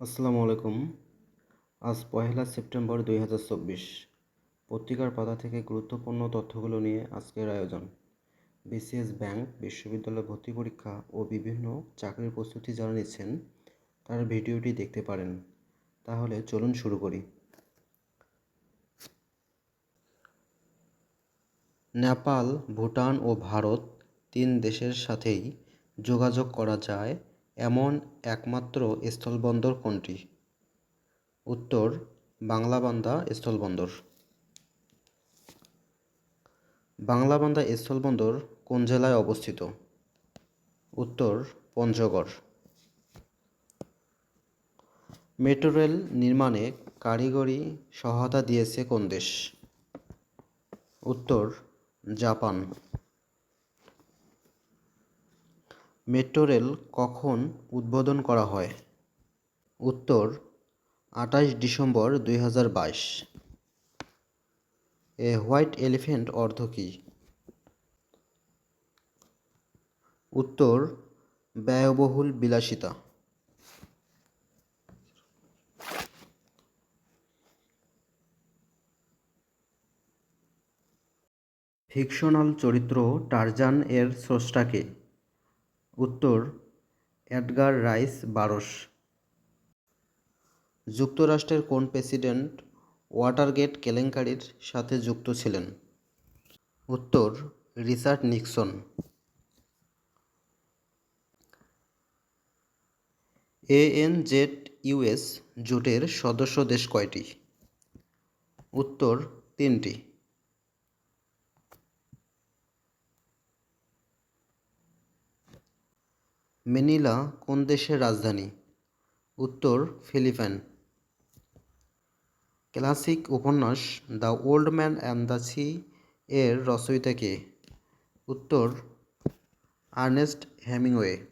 আসসালামু আলাইকুম। আজ পহেলা সেপ্টেম্বর দুই হাজার চব্বিশ। পত্রিকার পাতা থেকে গুরুত্বপূর্ণ তথ্যগুলো নিয়ে আজকের আয়োজন। বিসিএস ব্যাংক, বিশ্ববিদ্যালয় ভর্তি পরীক্ষা ও বিভিন্ন চাকরির প্রস্তুতি যারা নিচ্ছেন, তার ভিডিওটি দেখতে পারেন। তাহলে চলুন শুরু করি। নেপাল, ভুটান ও ভারত তিন দেশের সাথেই যোগাযোগ করা যায় এমন একমাত্র স্থলবন্দর কোনটি? উত্তর, বাংলাবান্ধা স্থলবন্দর। বাংলাবান্ধা স্থলবন্দর কোন জেলায় অবস্থিত? উত্তর, পঞ্চগড়। মেট্রো রেল নির্মাণে কারিগরি সহায়তা দিয়েছে কোন দেশ? উত্তর, জাপান। মেট্রো রেল কখন উদ্বোধন করা হয়? উত্তর, আঠাশ ডিসেম্বর দুই হাজার বাইশ। এ হোয়াইট এলিফ্যান্ট অর্থ কী? উত্তর, ব্যয়বহুল বিলাসিতা। ফিকশনাল চরিত্র টারজান এর স্রষ্টাকে উত্তর, এডগার রাইস বারস। যুক্তরাষ্ট্রের কোন প্রেসিডেন্ট ওয়াটারগেট কেলেঙ্কারির সাথে যুক্ত ছিলেন? উত্তর, Richard Nixon. A N A N Z U S জোটের সদস্য দেশ কয়টি? উত্তর, তিনটি। ম্যানিলা কোন দেশের রাজধানী? উত্তর, ফিলিপাইন। ক্লাসিক উপন্যাস, the Old Man and the Sea এর রচয়িতা কে? উত্তর, আর্নেস্ট হেমিংওয়ে।